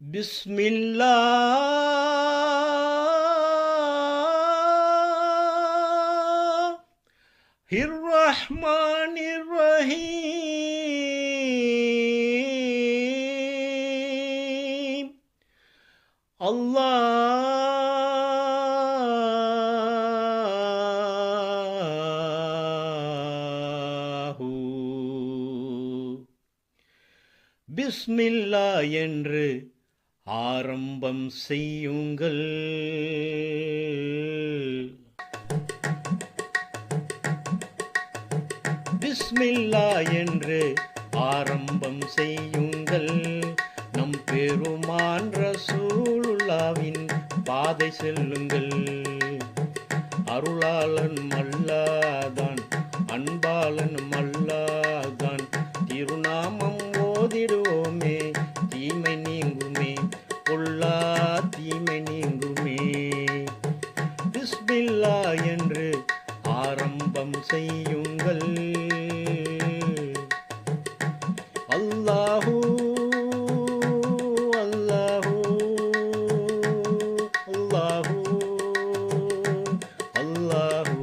بسم الله الرحمن الرحيم الله பிஸ்மில்லா என்று ஆரம்பம் செய்யுங்கள். பிஸ்மில்லா என்று ஆரம்பம் செய்யுங்கள். நம் பெருமான் ரசூலுல்லாவின் பாதை செல்லுங்கள். அருளாளன் மல்லாதான் செய்யுங்கள். அல்லாஹூ அல்லாஹூ அல்லாஹூ அல்லாஹூ.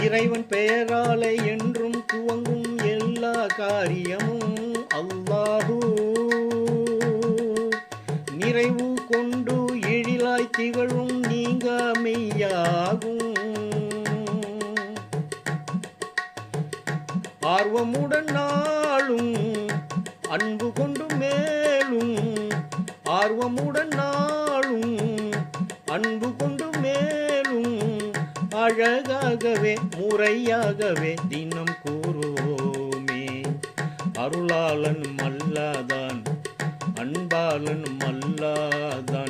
இறைவன் பெயராலே என்றும் துவங்கும் எல்லா காரியமும் அல்லாஹூ. நிறைவு கொண்டு எழிலாய் திகழும் நீங்க மெய்யாகும் ஆர்வமுடன் நாளும் அன்பு கொண்டு மேலும். ஆர்வமுடன் நாளும் அன்பு கொண்டு மேலும். அழகாகவே முறையாகவே தினம் கூறுவோமே. அருளாளன் மல்லாதான் அன்பாளன் மல்லாதான்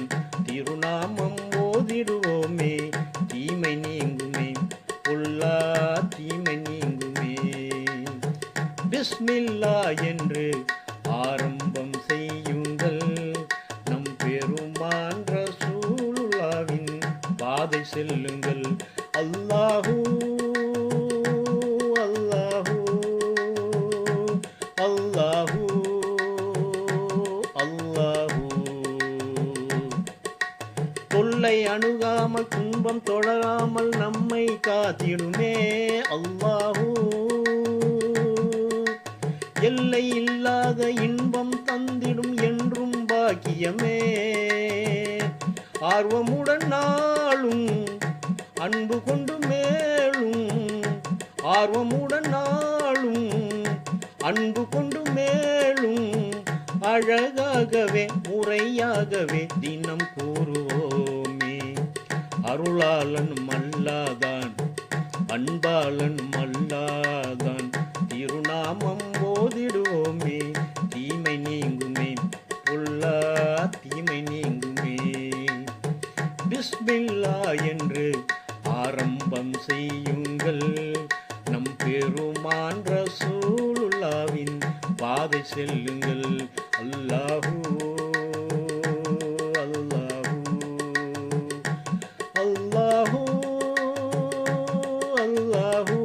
பிஸ்மில்லா என்று ஆரம்பம் செய்யுங்கள். நம் பெருமான் ரசூலுல்லாவின் பாதை செல்லுங்கள். அல்லாஹூ அல்லாஹூ அல்லாஹூ அல்லாஹூ. தொல்லை அணுகாமல் துன்பம் தொடராமல் நம்மை காத்திடுமே அல்லாஹூ. எல்லை இல்லாத இன்பம் தந்திடும் என்றும் பாக்கியமே. ஆர்வமுடன் நாளும் அன்பு கொண்டு மேலும் ஆர்வமுடன் நாளும் அன்பு கொண்டு மேலும் அழகாகவே முறையாகவே தினம் கூறுவோமே. அருளாளன் மல்லாதான் அன்பாளன் மல்லாதான் திருநாமம் கம்பம் செய்யுங்கள். நம் பெருமான் ரசூலுல்லாவின் பாதை செல்லுங்கள். அல்லாஹூ அல்லாஹூ அல்லாஹூ அல்லாஹூ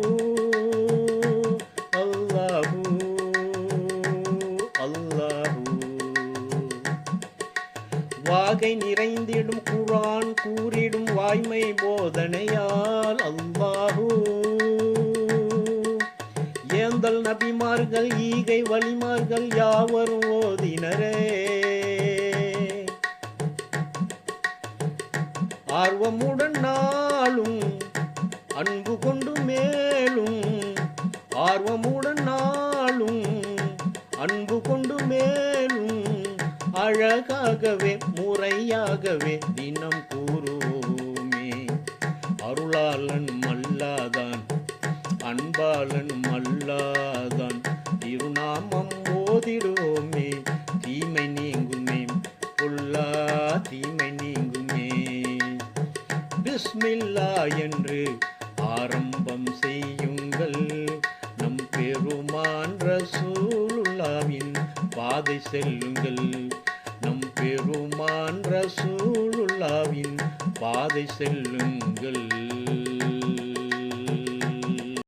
அல்லாஹூ அல்லாஹூ. வாகை நிறைந்திடும் குழா கூறிடும் வாய்மை போதனையால் அல்லாஹூ ஏந்தல் நபிமார்கள் ஈகை வழிமார்கள் யாவரும் ஓதினரே. ஆர்வமுடன் நாளும் அன்பு கொண்டு மேலும் ஆர்வமுடன் நாளும் அன்பு கொண்டு மேலும் அழகாகவே முறையாகவே தினம் கூறுவோமே. அருளாளன் மல்லாதான் அன்பாளன் மல்லாதான் திருநாமம் ஓதிடுவோமே. தீமை நீங்குமே பொல்லா தீமை நீங்குமே. பிஸ்மில்லா என்று ஆரம்பம் செய்யுங்கள். நம் பெருமான் ரசூலுல்லாவின் பாதை செல்லுங்கள். பெருமான் ரசூலுல்லாவின் பாதை செல்லுங்கள்.